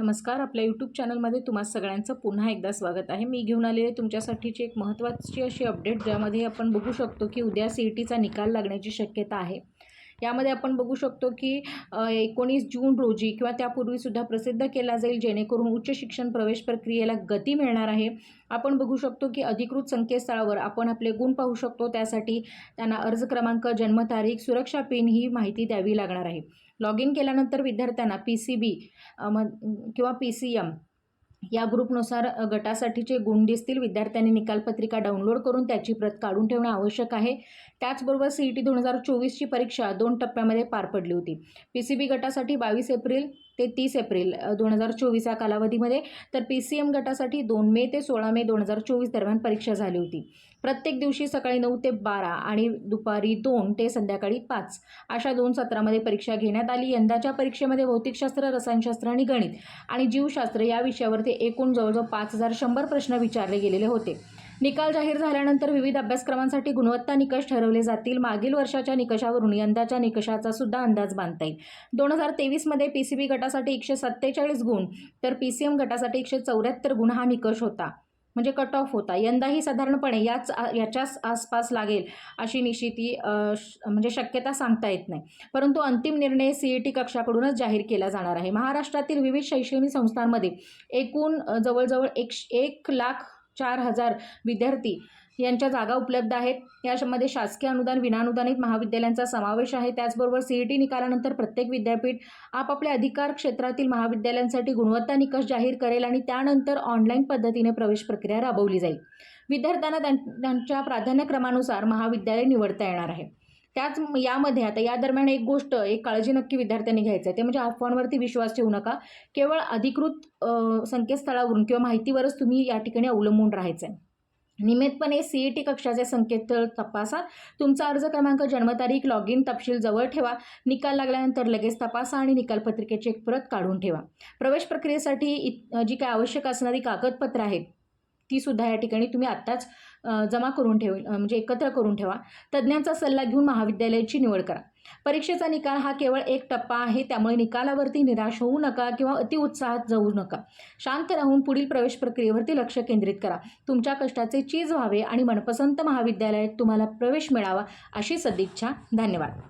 नमस्कार आपल्या यूट्यूब चॅनलमध्ये तुम्हा सगळ्यांचं पुन्हा एकदा स्वागत आहे. मी घेऊन आलेले तुमच्यासाठीची एक महत्त्वाची अशी अपडेट ज्यामध्ये आपण बघू शकतो की उद्या सी ई टीचा निकाल लागण्याची शक्यता आहे. यामध्ये आपण बघू शकतो की एकोणीस जून रोजी किंवा त्यापूर्वीसुद्धा प्रसिद्ध केला जाईल जेणेकरून उच्च शिक्षण प्रवेश प्रक्रियेला गती मिळणार आहे. आपण बघू शकतो की अधिकृत संकेतस्थळावर आपण आपले गुण पाहू शकतो. त्यासाठी त्यांना अर्ज क्रमांक जन्मतारीख सुरक्षा पिन ही माहिती द्यावी लागणार आहे. लॉग इन केल्यानंतर विद्यार्थ्यांना पी सी बी म किंवा पी सी एम या ग्रुपनुसार गटासाठीचे गुण दिसतील. विद्यार्थ्यांनी निकालपत्रिका डाउनलोड करून त्याची प्रत काढून ठेवणे आवश्यक आहे. त्याचबरोबर सी ई टी दोन हजार चोवीसची परीक्षा दोन टप्प्यामध्ये पार पडली होती. पी सी बी गटासाठी बावीस एप्रिल ते तीस एप्रिल दोन हजार चोवीस या कालावधीमध्ये तर पी सी एम गटासाठी दोन मे ते सोळा मे दोन हजार चोवीस दरम्यान परीक्षा झाली होती. प्रत्येक दिवशी सकाळी नऊ ते बारा आणि दुपारी दोन ते संध्याकाळी पाच अशा दोन सत्रामध्ये परीक्षा घेण्यात आली. यंदाच्या परीक्षेमध्ये भौतिकशास्त्र रसायनशास्त्र आणि गणित आणि जीवशास्त्र या विषयावरती एकूण जवळजवळ पाच हजार शंभर प्रश्न विचारले गेलेले होते. निकाल जाहीर झाल्यानंतर विविध अभ्यासक्रमांसाठी गुणवत्ता निकष ठरवले जातील. मागील वर्षाच्या निकषावरून यंदाच्या निकषाचा सुद्धा अंदाज बांधता येईल. दोन हजार तेवीसमध्ये पी सी बी गटासाठी एकशे सत्तेचाळीस गुण तर पी सी एम गटासाठी एकशे चौऱ्याहत्तर गुण हा निकष होता. म्हणजे कट ऑफ होता. यंदाही साधारणपणे याच याच्याच आसपास लागेल अशी निश्चिती श- म्हणजे शक्यता सांगता येत नाही. परंतु अंतिम निर्णय सी ई टी कक्षाकडूनच जाहीर केला जाणार आहे. महाराष्ट्रातील विविध शैक्षणिक संस्थांमध्ये एकूण जवळजवळ एक एक लाख चार हजार विद्यार्थी यांच्या जागा उपलब्ध आहेत. यामध्ये शासकीय अनुदान विनानुदानित महाविद्यालयांचा समावेश आहे. त्याचबरोबर सी ई टी निकालानंतर प्रत्येक विद्यापीठ आपापल्या अधिकार क्षेत्रातील महाविद्यालयांसाठी गुणवत्ता निकष जाहीर करेल आणि त्यानंतर ऑनलाईन पद्धतीने प्रवेश प्रक्रिया राबवली जाईल. विद्यार्थ्यांना त्यां- त्यांच्या प्राधान्यक्रमानुसार महाविद्यालय निवडता येणार आहे. त्याच यामध्ये आता या दरम्यान एक गोष्ट एक काळजी नक्की विद्यार्थ्यांनी घ्यायचं आहे. ते म्हणजे अफवांवरती विश्वास ठेवू नका. केवळ अधिकृत संकेतस्थळावरून किंवा माहितीवरच तुम्ही या ठिकाणी अवलंबून राहायचं आहे नियमितपणे सी ई टी कक्षाचे संकेतस्थळ तपासा. तुमचा अर्ज क्रमांक जन्मतारीख लॉग इन तपशील जवळ ठेवा. निकाल लागल्यानंतर लगेच तपासा आणि निकालपत्रिकेची एक प्रत काढून ठेवा. प्रवेश प्रक्रियेसाठी जी काय आवश्यक असणारी कागदपत्रं आहेत ती सुद्धा या ठिकाणी तुम्ही आत्ताच जमा करून ठेव म्हणजे एकत्र करून ठेवा. तज्ज्ञांचा सल्ला घेऊन महाविद्यालयाची निवड करा. परीक्षेचा निकाल हा केवळ एक टप्पा आहे त्यामुळे निकालावरती निराश होऊ नका किंवा अतिउत्साहात जाऊ नका. शांत राहून पुढील प्रवेश प्रक्रियेवरती लक्ष केंद्रित करा. तुमच्या कष्टाचे चीज व्हावे आणि मनपसंत महाविद्यालयात तुम्हाला प्रवेश मिळावा अशी सदिच्छा. धन्यवाद.